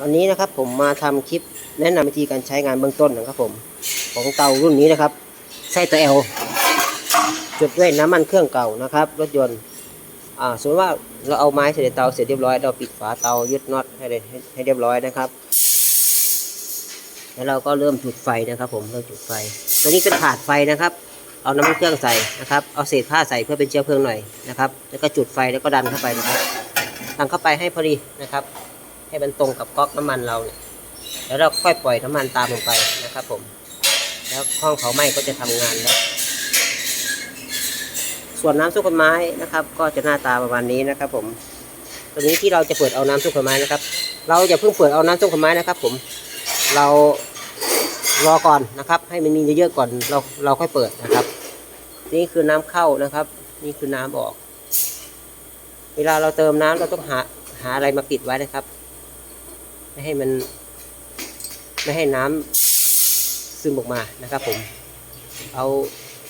วันนี้นะครับผมมาทำคลิปแนะนำวิธีการใช้งานเบื้องต้นนะครับผม ของเตารุ่นนี้นะครับไส้ตัว L จุดด้วยน้ำมันเครื่องเก่านะครับ รถยนต์อ่าสมมติว่าเราเอาไม้ใส่ในเตาเสร็จเรียบร้อยเราปิดฝาเตายึดน็อตให้ได้ให้ให้เรียบร้อยนะครับแล้วเราก็เริ่มจุดไฟนะครับ ผมเริ่มจุดไฟ ตัวนี้เป็นถาดไฟนะครับ เอาน้ำมันเครื่องใส่นะครับเอาเศษผ้าใส่เพื่อเป็นเชื้อเพลิงหน่อยนะครับ แล้วก็จุดไฟแล้วก็ดันเข้าไปนะครับดันเข้าไปให้พอดีนะครับ ให้มันตรงกับก๊อกน้ำมันเราเนี่ยแล้วเราค่อยปล่อยน้ำมันตามลงไปนะครับ ผม แล้วห้องเผาไหม้ก็จะทำงานแล้วส่วนน้ำซุปผลไม้นะครับ ก็จะหน้าตาประมาณนี้นะครับ ผมตัวนี้ที่เราจะเปิดเอาน้ำซุปผลไม้นะครับ เราอย่าเพิ่งเปิดเอาน้ำซุปผลไม้นะครับ ผมเรารอก่อนนะครับ ให้มันมีเยอะๆก่อนเราเราค่อยเปิดนะครับ นี่คือน้ำเข้านะครับ นี่คือน้ำออก เวลาเราเติมน้ำเราต้องหาหาอะไรมาปิดไว้นะครับ ไม่ให้มัน ไม่ให้น้ำซึมออกมานะครับ ผม เอา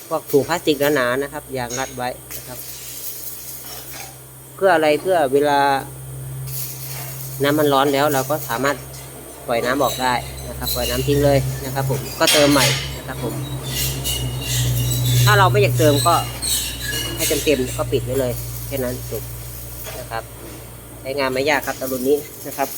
พวกถุงพลาสติกหนาๆนะครับยางรัดไว้นะครับ เพื่ออะไรเพื่อเวลา น้ำมันร้อนแล้ว เราก็สามารถปล่อยน้ำออกได้นะครับปล่อยน้ำทิ้งเลยนะครับ ผมก็เติมใหม่นะครับผม ถ้าเราไม่อยากเติมก็ให้เต็มเต็มๆก็ปิดไว้เลยแค่นั้นจบนะครับใช้งานไม่ยากครับตะลุนนี้นะครับ